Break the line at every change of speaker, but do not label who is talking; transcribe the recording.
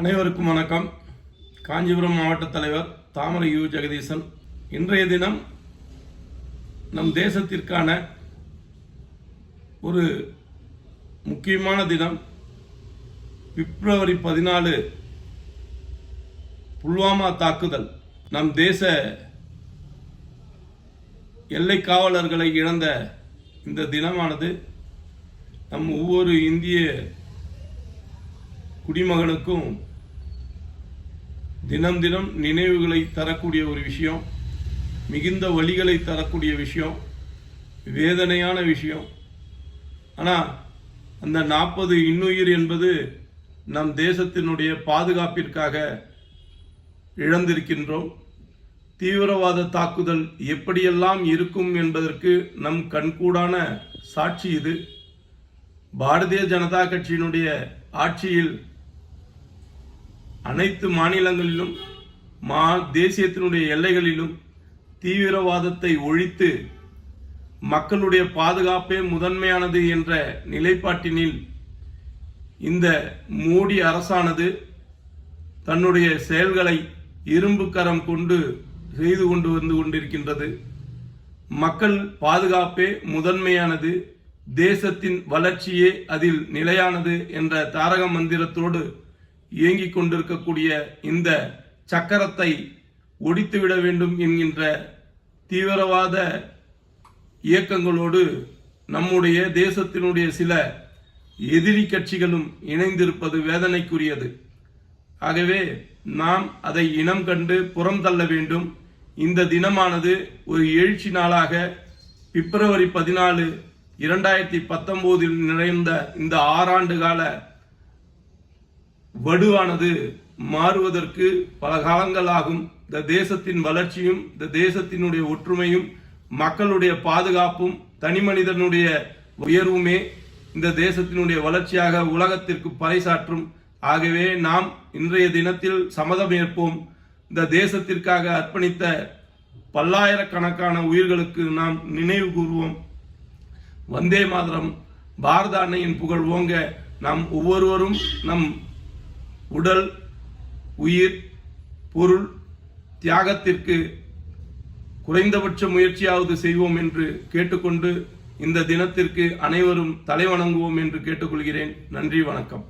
அனைவருக்கும் வணக்கம். காஞ்சிபுரம் மாவட்ட தலைவர் தாமரை யு. ஜெகதீசன் இன்றைய தினம் நம் தேசத்திற்கான ஒரு முக்கியமான தினம். பிப்ரவரி பதினாலு புல்வாமா தாக்குதல். நம் தேச எல்லை காவலர்களை இழந்த இந்த தினமானது நம் ஒவ்வொரு இந்திய குடிமகனுக்கும் தினம் தினம் நினைவுகளை தரக்கூடிய ஒரு விஷயம் மிகுந்த வழிகளை தரக்கூடிய விஷயம் வேதனையான விஷயம். ஆனால் அந்த நாற்பது இன்னுயிர் என்பது நம் தேசத்தினுடைய பாதுகாப்பிற்காக இழந்திருக்கின்றோம். தீவிரவாத தாக்குதல் எப்படியெல்லாம் இருக்கும் என்பதற்கு நம் கண்கூடான சாட்சி இது. பாரதிய ஜனதா கட்சியினுடைய ஆட்சியில் அனைத்து மாநிலங்களிலும் மா தேசியத்தினுடைய எல்லைகளிலும் தீவிரவாதத்தை ஒழித்து மக்களுடைய பாதுகாப்பே முதன்மையானது என்ற நிலைப்பாட்டினில் இந்த மோடி அரசானது தன்னுடைய செயல்களை இரும்பு கரம் கொண்டு செய்து கொண்டு வந்து கொண்டிருக்கின்றது. மக்கள் பாதுகாப்பே முதன்மையானது தேசத்தின் வளர்ச்சியே அதில் நிலையானது என்ற தாரக மந்திரத்தோடு இயங்கிக் கொண்டிருக்கக்கூடிய இந்த சக்கரத்தை ஒடித்துவிட வேண்டும் என்கின்ற தீவிரவாத இயக்கங்களோடு நம்முடைய தேசத்தினுடைய சில எதிரி கட்சிகளும் இணைந்திருப்பது வேதனைக்குரியது. ஆகவே நாம் அதை இனம் கண்டு புறம் தள்ள வேண்டும். இந்த தினமானது ஒரு எழுச்சி நாளாக பிப்ரவரி பதினாலு இரண்டாயிரத்தி பத்தொம்போதில் நிறைந்த இந்த ஆறாண்டு கால வடுவானது மாறுவதற்கு பல காலங்களாகும். இந்த தேசத்தின் வளர்ச்சியும் இந்த தேசத்தினுடைய ஒற்றுமையும் மக்களுடைய பாதுகாப்பும் தனிமனிதனுடைய உயர்வுமே இந்த தேசத்தினுடைய வளர்ச்சியாக உலகத்திற்கு பறைசாற்றும். ஆகவே நாம் இன்றைய தினத்தில் சம்மதம் ஏற்போம். இந்த தேசத்திற்காக அர்ப்பணித்த பல்லாயிரக்கணக்கான உயிர்களுக்கு நாம் நினைவு கூறுவோம். வந்தே மாதரம் பாரத அன்னையின் புகழ் ஓங்க நாம் ஒவ்வொருவரும் நம் உடல் உயிர் பொருள் தியாகத்திற்கு குறைந்தபட்ச முயற்சியாவது செய்வோம் என்று கேட்டுக்கொண்டு இந்த தினத்திற்கு அனைவரும் தலைவணங்குவோம் என்று கேட்டுக்கொள்கிறேன். நன்றி வணக்கம்.